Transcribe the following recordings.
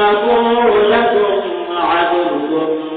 إنه لكم عدو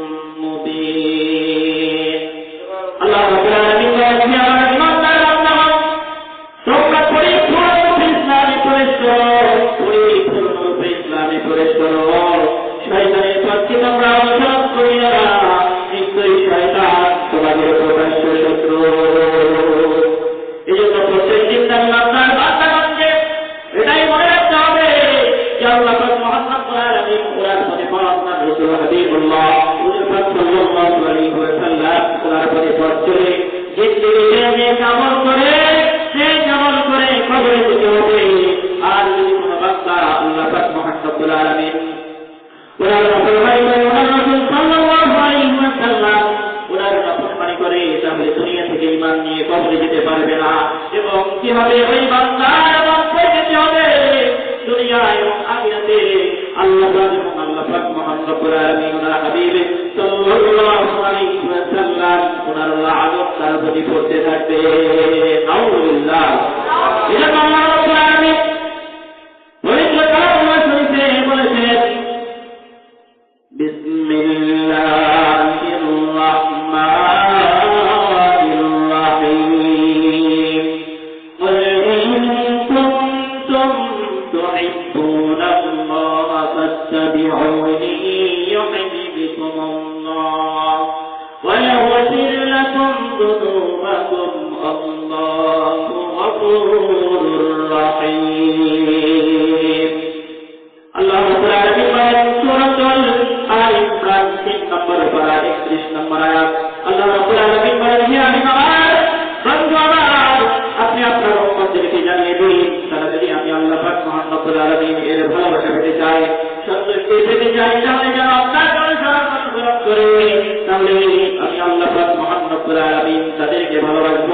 তাদেরকে ভালোবাসব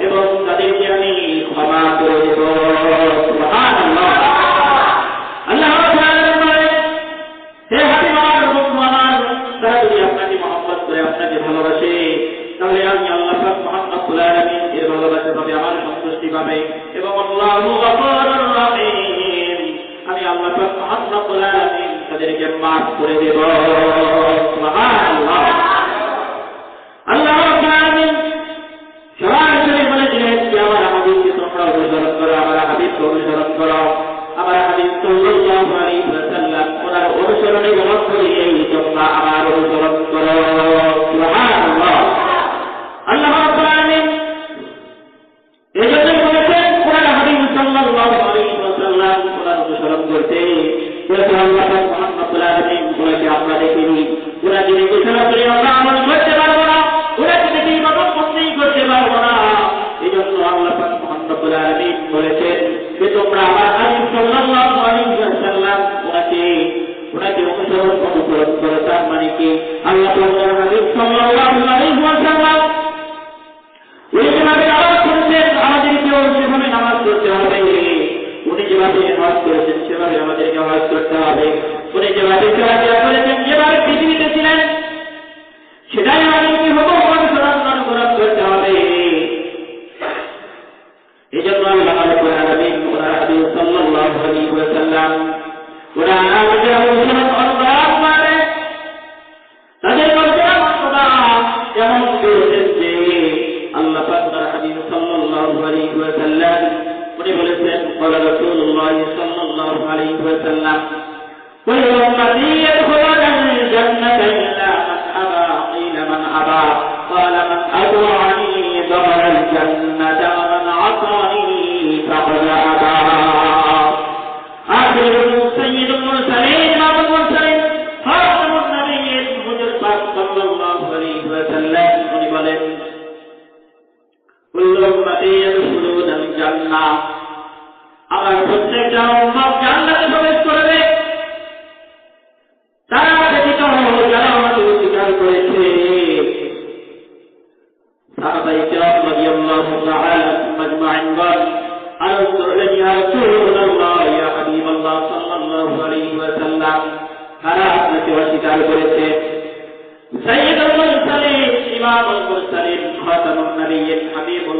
এবং তাদেরকে আমি ক্ষমা করে দেব। সুবহান उन्हें जवाब देते हुए आप बोले थे ये बात किसी ने कैसी लाए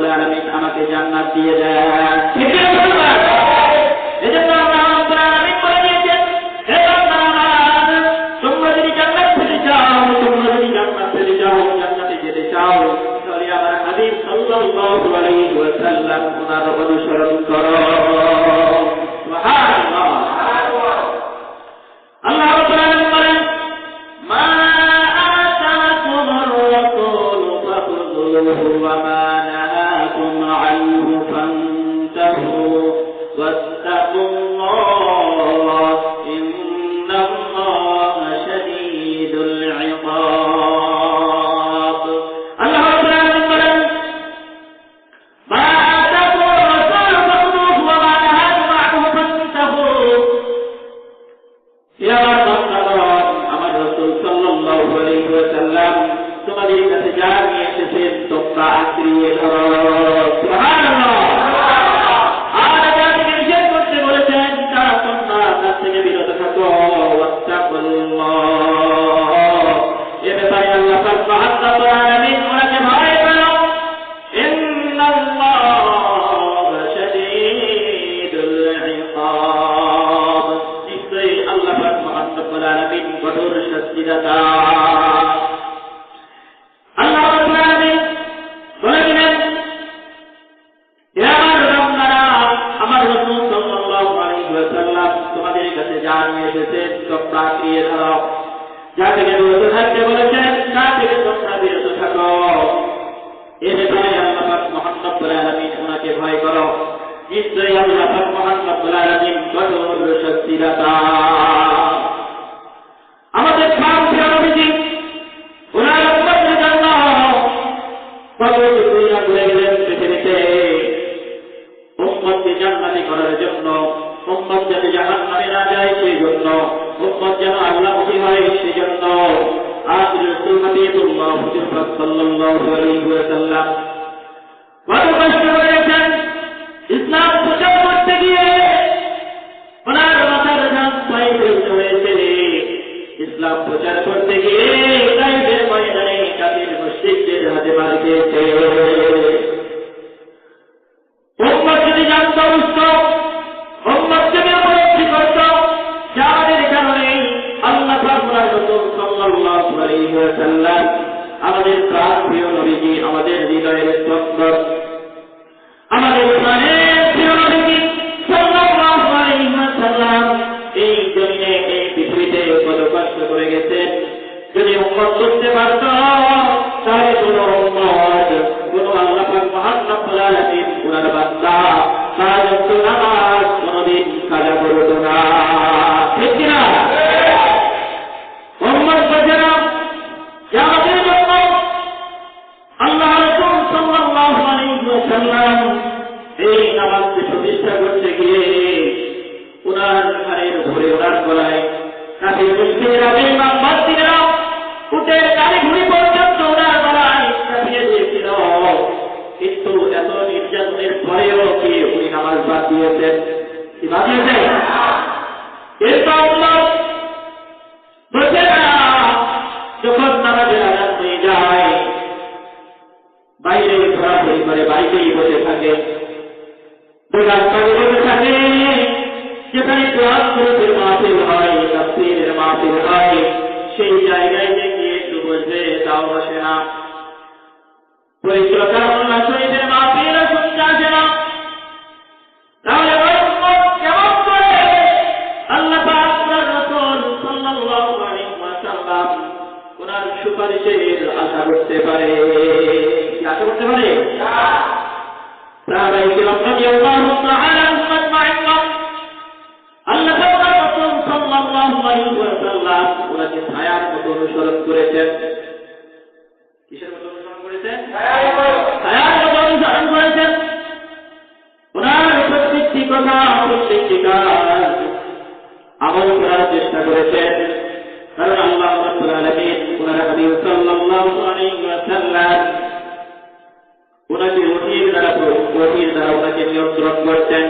রব্বুল আলামিন আমাকে জান্নাত দিয়ে দেন। إذا دعا হয় সেজন্য আজ সুন্নতি সাল্লাল্লাহু আলাইহি ওয়াসাল্লাম। কত কষ্ট করে পরেও কি উনি নামাজ বাদ দিয়েছেন? কি বাদ দিয়েছেন? এরপর পারে। করার চেষ্টা করেছেন। কারণ আল্লাহ রাব্বুল আলাইহি ওয়াসাল্লাম ওনাকে ওহির দ্বারা ওহির দ্বারা ওনাকে নিয়ন্ত্রণ করতেন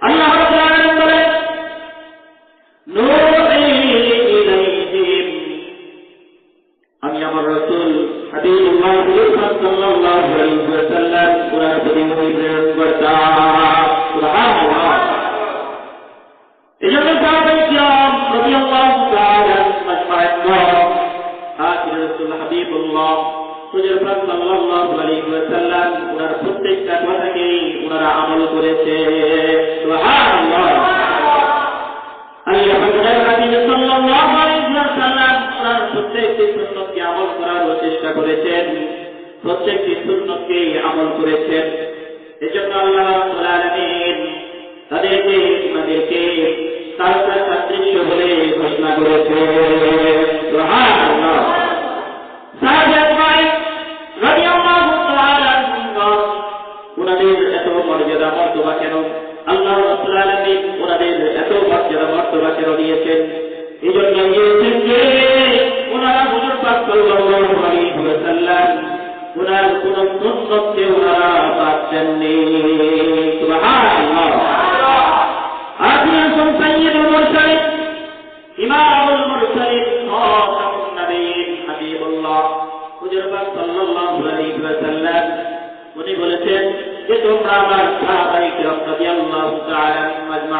আল্লাহ রাব্বুল আলামিন বলেন নূহি ইলাইহিম আমি আমার রাসূল হাবিবুল্লাহ সাল্লাল্লাহু আলাইহি ওয়াসাল্লাম ওনার প্রতি ওহী প্রেরণ করতাম হুজুর পাক সাল্লাল্লাহু আলাইহি ওনার প্রত্যেকটা ওনারা আমল করেছে। সুবহানাল্লাহ। আল্লাহ পাকের হাবিব সাল্লাল্লাহু আলাইহি ওনার প্রত্যেকটি সুন্নতকে আমল করার চেষ্টা করেছেন। প্রত্যেকটি সুন্নতকে আমল করেছেন। এজন্য আল্লাহ রাব্বুল আলামিন তাদেরকে আমাদেরকে তারকা সাদৃশ্য বলে ঘোষণা করেছে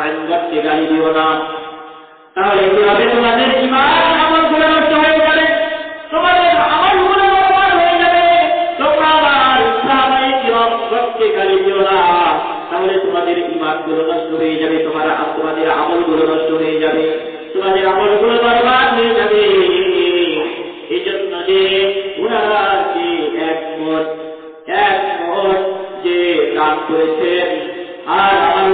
আজমাইন গতকে গালি দিও না। তাহলে কীভাবে তোমাদের ঈমান আমলগুলো নষ্ট হয়ে যাবে। তোমাদের আমলগুলো বরবাদ হয়ে যাবে। তোমরা আমার সাহাবায়ে কিরাম গতকে গালি দিও না। তাহলে তোমাদের ঈমানগুলো নষ্ট হয়ে যাবে, তোমার তোমাদের আমলগুলো নষ্ট হয়ে যাবে, তোমাদের আমলগুলো বরবাদ হয়ে যাবে। এই জন্য যে ওনারা যে একমত একমত যে দান করেছেন, আর আমার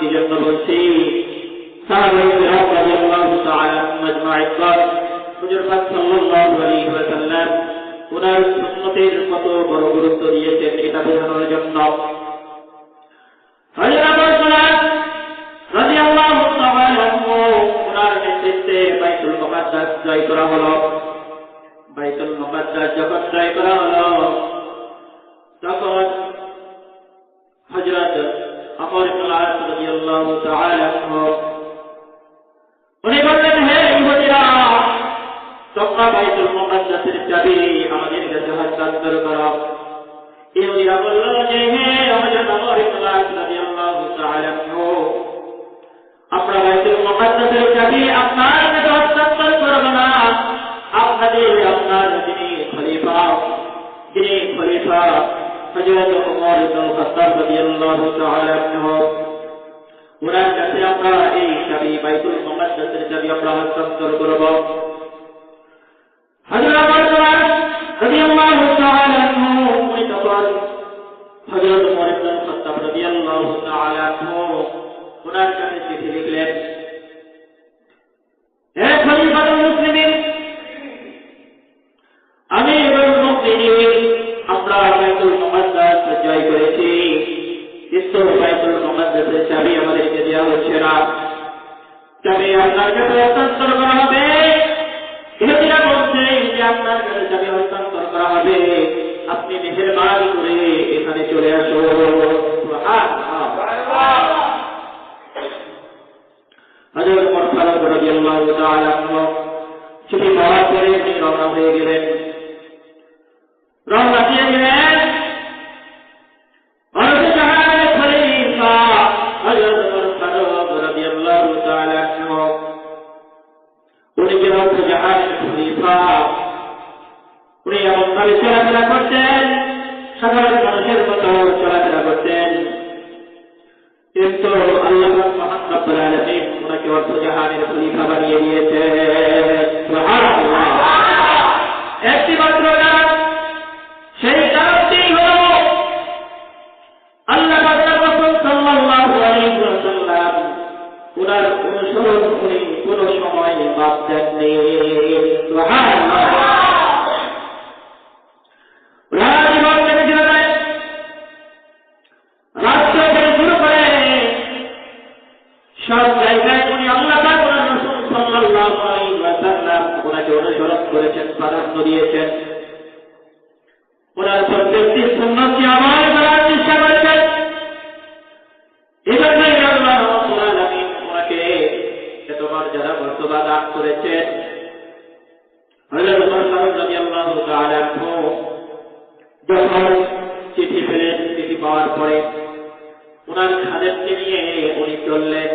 ঘটনা আমি কি জন্য বলছি সাহাবায়ে কিরাম রাদিয়াল্লাহু তাআলা মাজমাইন হুজুর পাক সাল্লাল্লাহু আলাইহি ওয়াসাল্লাম ওনার সুন্নতের কত বড় গুরুত্ব দিয়েছেন এটা বোঝানোর জন্য ইহুদিরা বলল যে হে আমাদের আমর ইবনে আস রাদিয়াল্লাহু তাআলা আমরা বাইতুল মুকাদ্দাসের চাবি আপনার কাছে হস্তান্তর করব না। আপনাদের আপনার যিনি খলিফা যিনি খলিফা, হযরত ওমর ইবনে রাদিয়াল্লাহু তাআলা আমরা এই চাবি বাইতুল মুকাদ্দাসের চাবি আমরা হস্তান্তর করব। জয় করেছি। মুকাদ্দাসের চাবি আমাদেরকে দেওয়া হচ্ছে না। চাবি আপনার কাছে হস্তান্তর করা হবে। ইহুদিরা বলছে যে আপনার কাছে চাবি হস্তান্তর করা হবে। আপনি মেহেরবানি করে এখানে চলে তিনি রওনা হয়ে গেলেন। রওনা দিয়ে গেলেন। উনি যে হযরত জাহানের খলিফা উনি এমন ভাবে চলাফেরা করতেন। সাধারণ মানুষের মতো চলাফেরা করতেন। কিন্তু আল্লাহ ওনাকে খলিফা বানিয়ে একটি মাত্র সেই কারণটি হল আল্লাহ ওনার অনুসরণ উনি কোনো সময় বাদ দেননি। আল্লাহ রাসূল সাল্লাল্লাহু আলাইহি ওয়াসাল্লাম ওনাকে করেছেন, প্রাধান্য দিয়েছেন। ওনার চেষ্টা করেছেন। এজন্যই আল্লাহ রাব্বুল আলামিন ওনাকে এত মর্যাদা মর্তবা দান করেছেন, হযরত ওমর চিঠি পেলেন চিঠি পাওয়ার পরে ওনার খাদেরকে নিয়ে উনি চললেন।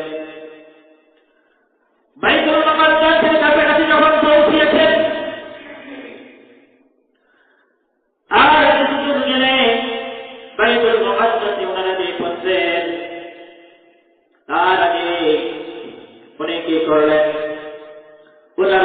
উনি কি করলেন ওনার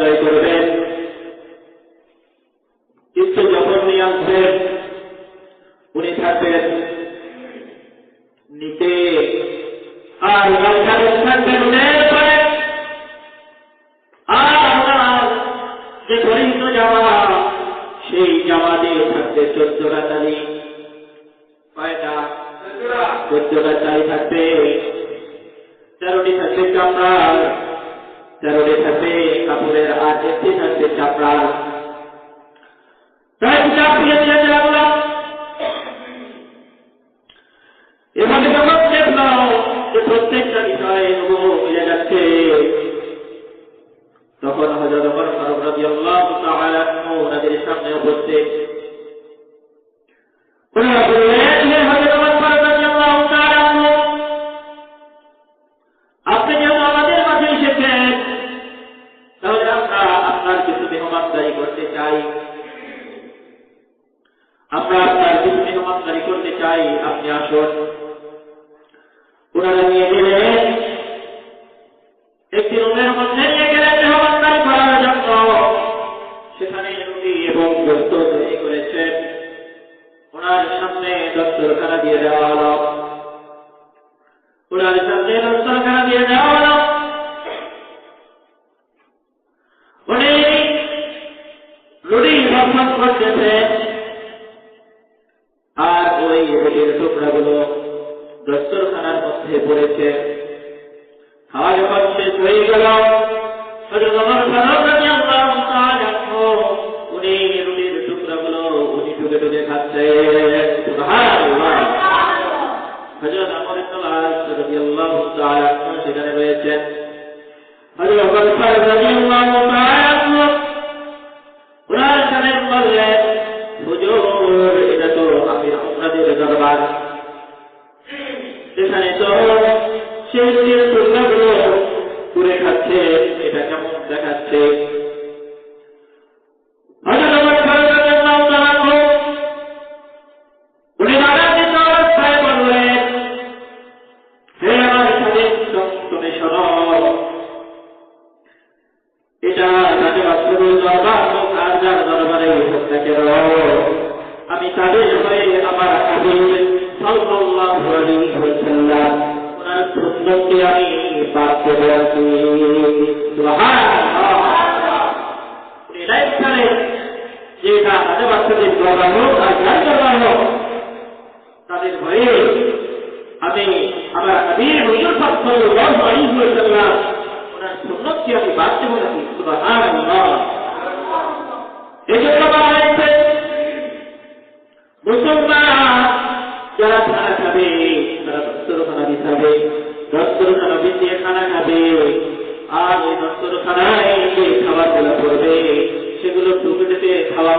la কাপড়ের আর একটি থাকবে চামড়ার তাই কিতাব একটি রুমের মধ্যে মেহমানদারি করার জন্য সেখানে রুটি এবং দস্ত তৈরি করেছেন ওনার সামনে দস্তরখানা দিয়ে দেওয়া হলো। ওনার সামনে দস্তরখানা দিয়ে দেওয়া হলো। ওনার সামনে বললেন হুজুর এটা তো আমির আপনাদের দরবার এখানে তো সেই রুটির টুকরাগুলো পুড়ে খাচ্ছে এটা কেমন দেখাচ্ছে সুন্নতকে আমি পাপ করে আছি সুবহানাল্লাহ উনি লাইফ করে যে এটা তাদের বাচ্চাদের দরবার হোক আর যার মুসলমান যারা খানা খাবে, তারা দস্তরখানা বিছাবে দস্তরখানা বিছিয়ে খানা খাবে আর ওই দস্তরখানায় যে সেগুলো টুকরেতে খাওয়া